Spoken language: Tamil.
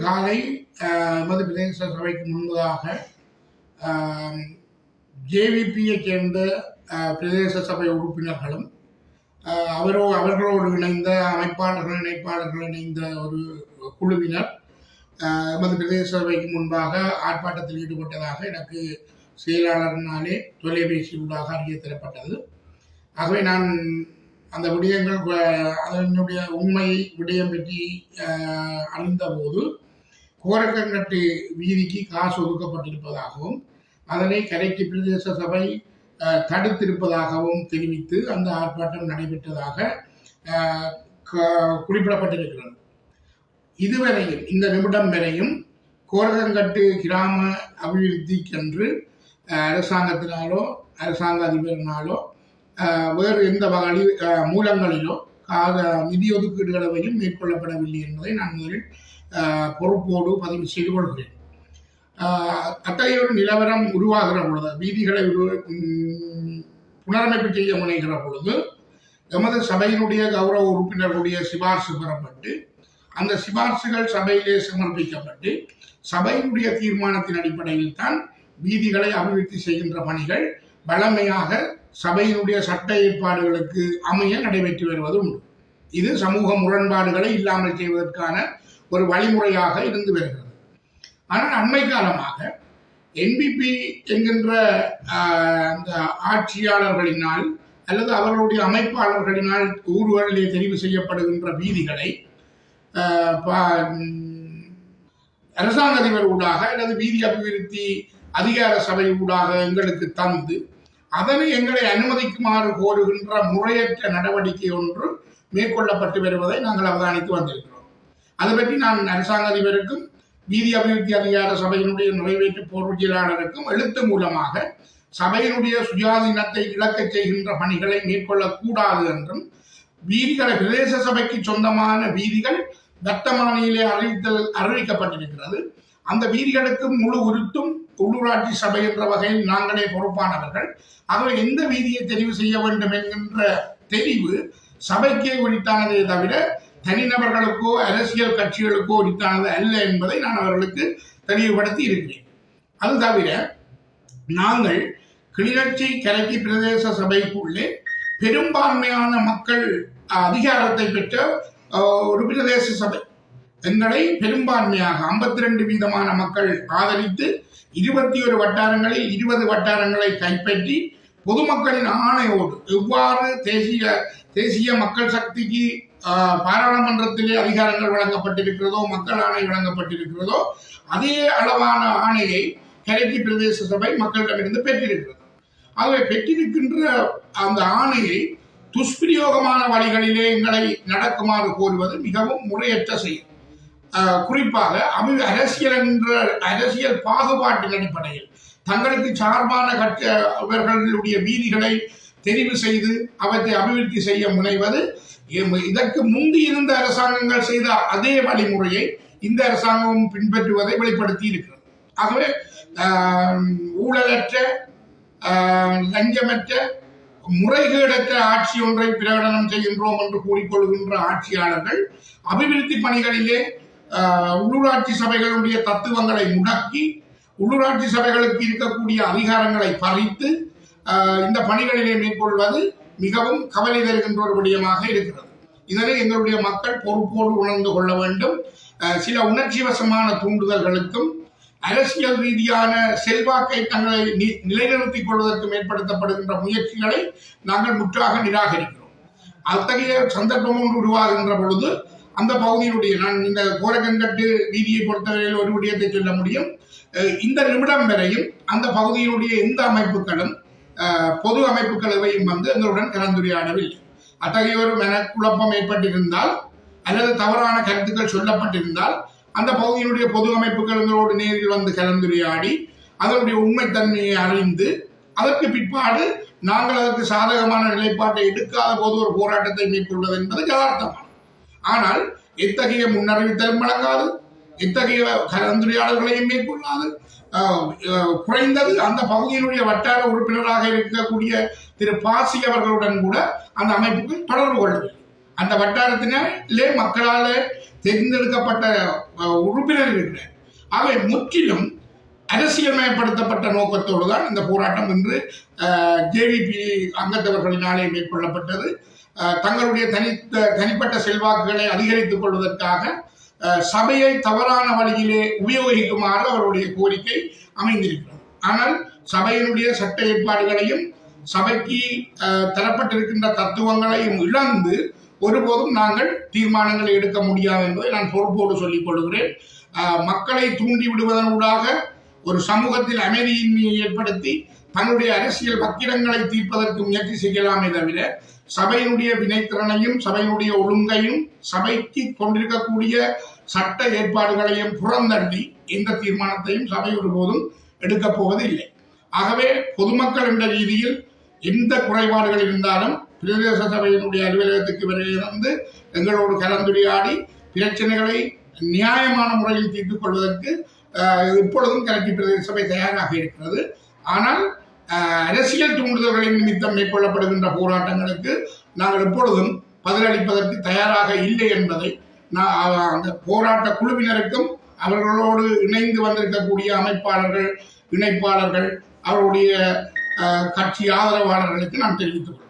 காலை மது எமது பிரதேச சபைக்கு முன்பதாக ஜேவிபியை சேர்ந்த பிரதேச சபை உறுப்பினர்களும் அவரோ அவர்களோடு இணைந்த அமைப்பாளர்கள் இணைப்பாளர்கள் இணைந்த ஒரு குழுவினர் மது எமது பிரதேச சபைக்கு முன்பாக ஆர்ப்பாட்டத்தில் ஈடுபட்டதாக எனக்கு செயலாளர்னாலே தொலைபேசி ஊடாக அறிய தரப்பட்டது ஆகவே நான் அந்த விடயங்கள் அதனுடைய உண்மை விடயம் பற்றி அஹ், அறிந்தபோது கோரக்கங்கட்டு வீதிக்கு காசு ஒதுக்கப்பட்டிருப்பதாகவும் அதனை கரைக்கு பிரதேச சபை அஹ், தடுத்திருப்பதாகவும் தெரிவித்து அந்த ஆர்ப்பாட்டம் நடைபெற்றதாக அஹ், க- குறிப்பிடப்பட்டிருக்கிறது. இதுவரையும் இந்த நிமிடம் வரையும் கோரகங்கட்டு கிராம அபிவிருத்திக்கென்று அஹ், அரசாங்கத்தினாலோ அரசாங்க அதிபரினாலோ அஹ், வேறு எந்த வழி அஹ், மூலங்களிலோ நிதி ஒதுக்கீடுகளவையும் மேற்கொள்ளப்படவில்லை என்பதை நான் முதலில் பொறுப்போடு பதிவு செய்து கொள்கிறேன். அத்தகைய ஒரு நிலவரம் உருவாகிற பொழுது வீதிகளை புனரமைப்பு செய்ய முனைகிற பொழுது எமது சபையினுடைய கௌரவ உறுப்பினர்களுடைய சிபார்சு பெறப்பட்டு அந்த சிபார்சுகள் சபையிலே சமர்ப்பிக்கப்பட்டு சபையினுடைய தீர்மானத்தின் அடிப்படையில் தான் வீதிகளை அபிவிருத்தி செய்கின்ற பணிகள் வளமையாக சபையினுடைய சட்ட ஏற்பாடுகளுக்கு அமைய நடைபெற்று வருவது உண்டு இது சமூக முரண்பாடுகளை இல்லாமல் செய்வதற்கான ஒரு வழிமுறையாக இருந்து வருகிறது. ஆனால் அண்மை காலமாக என்பிபி என்கின்ற அந்த ஆட்சியாளர்களினால் அல்லது அவர்களுடைய அமைப்பாளர்களினால் ஊர்களிலே தெரிவு செய்யப்படுகின்ற வீதிகளை பா- அரசாங்க அதிபர் ஊடாக அல்லது வீதி அபிவிருத்தி அதிகார சபை ஊடாக எங்களுக்கு தந்து அதனை எங்களை அனுமதிக்குமாறு கோருகின்ற முறையற்ற நடவடிக்கை ஒன்று மேற்கொள்ளப்பட்டு வருவதை நாங்கள் அவதானித்து வந்திருக்கிறோம். அதை பற்றி நான் அரசாங்க அதிபருக்கும் வீதி அபிவிருத்தி அதிகார சபையினுடைய நிறைவேற்று பொருளாளருக்கும் எழுத்து மூலமாக சபையினுடைய சுயாதீனத்தை இழக்கச் செய்கின்ற பணிகளை மேற்கொள்ளக்கூடாது என்றும் வீதிகளை பிரதேச சபைக்கு சொந்தமான வீதிகள் வர்த்தமானியிலே அறிவித்தல் அறிவிக்கப்பட்டிருக்கிறது. அந்த வீதிகளுக்கும் முழு உருத்தும் உள்ளூராட்சி சபை என்ற வகையில் நாங்களே பொறுப்பானவர்கள். ஆகவே எந்த வீதியை தெரிவு செய்ய வேண்டும் என்கின்ற தெரிவு சபைக்கே உரித்தானதே தவிர தனிநபர்களுக்கோ அரசியல் கட்சிகளுக்கோ உரித்தானது அல்ல என்பதை நான் அவர்களுக்கு தெளிவுபடுத்தி இருக்கிறேன். அது தவிர நாங்கள் கிளிநொச்சி கரைச்சி பிரதேச சபைக்குள்ளே பெரும்பான்மையான மக்கள் அதிகாரத்தை பெற்ற ஒரு பிரதேச சபை. எங்களை பெரும்பான்மையாக 52 ரெண்டு வீதமான மக்கள் ஆதரித்து இருபத்தி ஒரு வட்டாரங்களில் இருபது வட்டாரங்களை கைப்பற்றி பொதுமக்களின் ஆணையோடு எவ்வாறு தேசிய தேசிய மக்கள் சக்திக்கு பாராளுமன்றத்திலே அதிகாரங்கள் வழங்கப்பட்டிருக்கிறதோ மக்கள் ஆணை வழங்கப்பட்டிருக்கிறதோ அதே அளவான ஆணையை கரைக்கி பிரதேச சபை மக்களிடமிருந்து பெற்றிருக்கிறது. ஆகவே பெற்றிருக்கின்ற அந்த ஆணையை துஷ்பிரயோகமான வழிகளிலே எங்களை நடக்குமாறு கோருவது மிகவும் முறையற்ற செயல். குறிப்பாக அமி அரசியல் என்ற அரசியல் பாகுபாட்டின் அடிப்படையில் தங்களுக்கு சார்பான கட்சி அவர்களுடைய வீதிகளை தெரிவு செய்து அவற்றை அபிவிருத்தி செய்ய முனைவது. இதற்கு முந்தி இருந்த அரசாங்கங்கள் செய்த அதே வழிமுறையை இந்த அரசாங்கம் பின்பற்றுவதை வெளிப்படுத்தி இருக்கிறது. ஆகவே ஊழலற்ற லஞ்சமற்ற முறைகேடற்ற ஆட்சி ஒன்றை பிரகடனம் செய்கின்றோம் என்று கூறிக்கொள்கின்ற ஆட்சியாளர்கள் அபிவிருத்தி பணிகளிலே உள்ளூராட்சி சபைகளுடைய தத்துவங்களை முடக்கி உள்ளூராட்சி சபைகளுக்கு இருக்கக்கூடிய அதிகாரங்களை பறித்து இந்த பணிகளிலே மேற்கொள்வது மிகவும் கவலை தருகின்ற ஒரு விடயமாக இருக்கிறது. இதனை எங்களுடைய மக்கள் பொறுப்போடு உணர்ந்து கொள்ள வேண்டும். சில உணர்ச்சி வசமான தூண்டுதல்களுக்கும் அரசியல் ரீதியான செல்வாக்கை தங்களை நி- நிலைநிறுத்திக் கொள்வதற்கும் ஏற்படுத்தப்படுகின்ற முயற்சிகளை நாங்கள் முற்றாக நிராகரிக்கிறோம். அத்தகைய சந்தர்ப்பம் ஒன்று உருவாகின்ற பொழுது அந்த பகுதியினுடைய நான் இந்த கோரக்கன்கட்டு வீதியை பொறுத்தவரையில் ஒரு விடயத்தை சொல்ல முடியும். இந்த நிமிடம் வரையும் அந்த பகுதியினுடைய எந்த அமைப்புகளும் பொது அமைப்புகள் எவையும் வந்து எங்களுடன் கலந்துரையாடவில்லை. அத்தகைய ஒரு மனக்குழப்பம் ஏற்பட்டிருந்தால் அல்லது தவறான கருத்துக்கள் சொல்லப்பட்டிருந்தால் அந்த பகுதியினுடைய பொது அமைப்புகள் எங்களோடு நேரில் வந்து கலந்துரையாடி அதனுடைய உண்மைத்தன்மையை அறிந்து அதற்கு பிற்பாடு நாங்கள் அதற்கு சாதகமான நிலைப்பாட்டை எடுக்காத போது ஒரு போராட்டத்தை மேற்கொள்வது என்பது யதார்த்தமான ஆனால் எத்தகைய முன்னறிவித்தலும் வழங்காது எத்தகைய கலந்துரையாடல்களையும் மேற்கொள்ளாது குறைந்தது அந்த பகுதியினுடைய வட்டார உறுப்பினராக இருக்கக்கூடிய திரு பாசி அவர்களுடன் கூட அந்த அமைப்புக்கு தொடர்பு கொள்ளவில்லை அந்த வட்டாரத்திலே மக்களால் தேர்ந்தெடுக்கப்பட்ட உறுப்பினர்கள் உறுப்பினர் இருக்கிறார் ஆகவே முற்றிலும் அரசியல்மயப்படுத்தப்பட்ட நோக்கத்தோடு தான் இந்த போராட்டம் இன்று ஜேவிபி அங்கத்தவர்களினாலே மேற்கொள்ளப்பட்டது. தங்களுடைய தனி தனிப்பட்ட செல்வாக்குகளை அதிகரித்துக் கொள்வதற்காக சபையை தவறான வழியிலே உபயோகிக்குமாறு அவருடைய கோரிக்கை அமைந்திருக்கிறது. ஆனால் சபையினுடைய சட்ட ஏற்பாடுகளையும் சபைக்கு தரப்பட்டிருக்கின்ற தத்துவங்களையும் இழந்து ஒருபோதும் நாங்கள் தீர்மானங்களை எடுக்க முடியாது என்பதை நான் பொறுப்போடு சொல்லிக் கொள்கிறேன். மக்களை தூண்டி விடுவதனூடாக ஒரு சமூகத்தில் அமைதியின்மையை ஏற்படுத்தி தன்னுடைய அரசியல் பத்திரங்களை தீர்ப்பதற்கு முயற்சி செய்யலாமே தவிர சபையினுடைய வினைத்திறனையும் சபையினுடைய ஒழுங்கையும் சபைக்கு கொண்டிருக்கக்கூடிய சட்ட ஏற்பாடுகளையும் புறந்தள்ளி எந்த தீர்மானத்தையும் சபை ஒருபோதும் எடுக்கப் போவதில்லை. ஆகவே பொதுமக்கள் என்ற ரீதியில் எந்த குறைபாடுகள் இருந்தாலும் பிரதேச சபையினுடைய அலுவலகத்துக்கு வருகை வந்து எங்களோடு கலந்துரையாடி பிரச்சனைகளை நியாயமான முறையில் தீர்த்துக் கொள்வதற்கு இப்பொழுதும் கலெக்டர் பிரதேச சபை தயாராக இருக்கிறது. ஆனால் அரசியல் தூண்டுதல்களின் நிமித்தம் மேற்கொள்ளப்படுகின்ற போராட்டங்களுக்கு நாங்கள் எப்பொழுதும் பதிலளிப்பதற்கு தயாராக இல்லை என்பதை அந்த போராட்ட குழுவினருக்கும் அவர்களோடு இணைந்து வந்திருக்கக்கூடிய அமைப்பாளர்கள் இணைப்பாளர்கள் அவருடைய கட்சி ஆதரவாளர்களுக்கு நான் தெரிவித்துக் கொள்கிறேன்.